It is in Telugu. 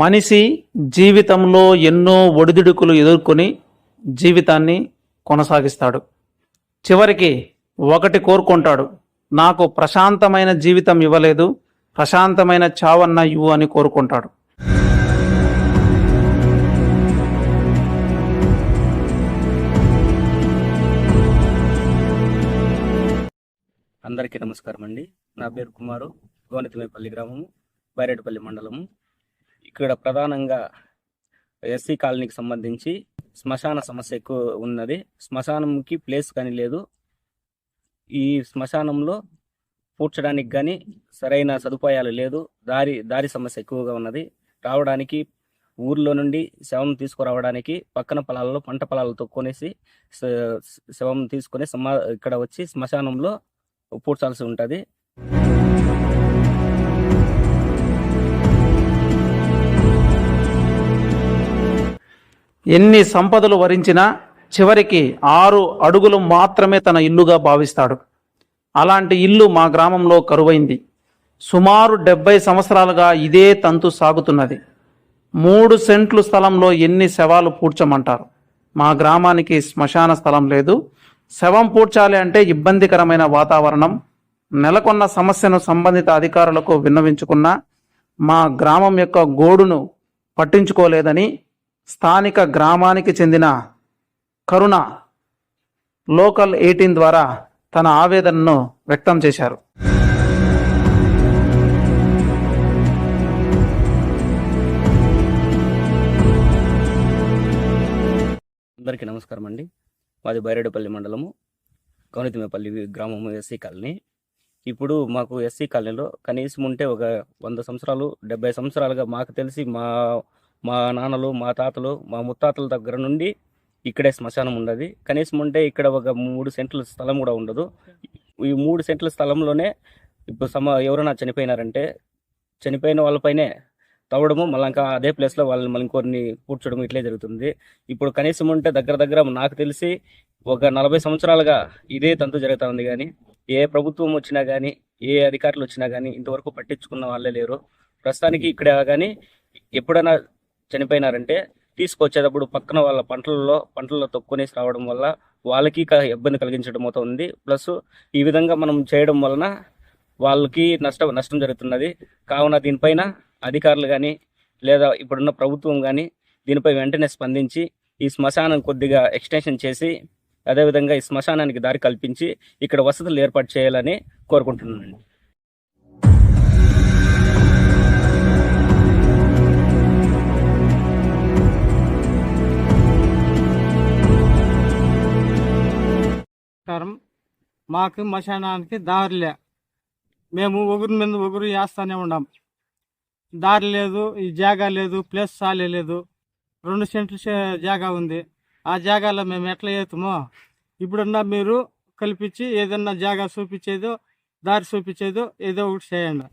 మనిషి జీవితంలో ఎన్నో ఒడిదుడుకులు ఎదుర్కొని జీవితాన్ని కొనసాగిస్తాడు. చివరికి ఒకటి కోరుకుంటాడు నాకు ప్రశాంతమైన జీవితం ఇవ్వలేదు ప్రశాంతమైన చావన్న ఇవ్వు అని కోరుకుంటాడు. అందరికీ నమస్కారం అండి నా పేరు కుమారు గోనితమేపల్లి గ్రామము బైరేడుపల్లి మండలము. ఇక్కడ ప్రధానంగా ఎస్సీ కాలనీకి సంబంధించి శ్మశాన సమస్య ఎక్కువ ఉన్నది. శ్మశానంకి ప్లేస్ కానీ లేదు. ఈ శ్మశానంలో పూడ్చడానికి కానీ సరైన సదుపాయాలు లేదు. దారి దారి సమస్య ఎక్కువగా ఉన్నది. రావడానికి ఊర్లో నుండి శవం తీసుకురావడానికి పక్కన పొలాల్లో పంట పొలాలు తొక్కునేసి శవం తీసుకొని సమా ఇక్కడ వచ్చి శ్మశానంలో పూడ్చాల్సి ఉంటుంది. ఎన్ని సంపదలు వరించినా చివరికి ఆరు అడుగులు మాత్రమే తన ఇల్లుగా భావిస్తాడు. అలాంటి ఇల్లు మా గ్రామంలో కరువైంది. సుమారు డెబ్బై సంవత్సరాలుగా ఇదే తంతు సాగుతున్నది. మూడు సెంట్లు స్థలంలో ఎన్ని శవాలు పూడ్చమంటారు? మా గ్రామానికి శ్మశాన స్థలం లేదు. శవం పూడ్చాలి అంటే ఇబ్బందికరమైన వాతావరణం. నెలకొన్న సమస్యను సంబంధిత అధికారులకు విన్నవించుకున్నా మా గ్రామం యొక్క గోడును పట్టించుకోలేదని స్థానిక గ్రామానికి చెందిన కరుణ లోకల్ ఎయిటీన్ ద్వారా తన ఆవేదనను వ్యక్తం చేశారు. అందరికీ నమస్కారం అండి. మాది బైరేడుపల్లి మండలము. కౌనితిమేపల్లి గ్రామము ఎస్సీ కాలనీ. ఇప్పుడు మాకు ఎస్సీ కాలనీలో కనీసం ఉంటే ఒక వంద సంవత్సరాలు డెబ్బై సంవత్సరాలుగా మాకు తెలిసి మా మా నాన్నలు మా తాతలు మా ముత్తాతల దగ్గర నుండి ఇక్కడే శ్మశానం ఉండదు కనీసం ఉంటే ఇక్కడ ఒక మూడు సెంట్ల స్థలం కూడా ఉండదు. ఈ మూడు సెంట్ల స్థలంలోనే ఇప్పుడు సమ ఎవరైనా చనిపోయినారంటే చనిపోయిన వాళ్ళపైనే తవ్వడము మళ్ళీ ఇంకా అదే ప్లేస్లో వాళ్ళని మళ్ళీ ఇంకొన్ని కూర్చోడము ఇట్లే జరుగుతుంది. ఇప్పుడు కనీసం ఉంటే దగ్గర దగ్గర నాకు తెలిసి ఒక నలభై సంవత్సరాలుగా ఇదే తంతు జరుగుతూ ఉంది కానీ ఏ ప్రభుత్వం వచ్చినా కానీ ఏ అధికారులు వచ్చినా కానీ ఇంతవరకు పట్టించుకున్న వాళ్ళే లేరు. ప్రస్తుతానికి ఇక్కడ కానీ ఎప్పుడైనా చనిపోయినారంటే తీసుకొచ్చేటప్పుడు పక్కన వాళ్ళ పంటలలో పంటల్లో తొక్కునేసి రావడం వల్ల వాళ్ళకి ఇబ్బంది కలిగించడం అవుతుంది ప్లస్ ఈ విధంగా మనం చేయడం వలన వాళ్ళకి నష్టం నష్టం జరుగుతున్నది. కావున దీనిపైన అధికారులు కానీ లేదా ఇప్పుడున్న ప్రభుత్వం కానీ దీనిపై వెంటనే స్పందించి ఈ శ్మశానం కొద్దిగా ఎక్స్టెన్షన్ చేసి అదేవిధంగా ఈ శ్మశానానికి దారి కల్పించి ఇక్కడ వసతులు ఏర్పాటు చేయాలని కోరుకుంటున్నాను నమస్కారం మాకు మశానానికి దారిలే మేము ఒకరి మీద ఒకరు వేస్తూనే ఉన్నాం దారి లేదు ఈ జాగా లేదు ప్లేస్ చాలే లేదు. రెండు సెంట్లు జాగా ఉంది. ఆ జాగాలో మేము ఎట్లా వేస్తామో ఇప్పుడున్న మీరు కల్పించి ఏదన్నా జాగా చూపించేదో దారి చూపించేదో ఏదో ఒకటి చేయండి.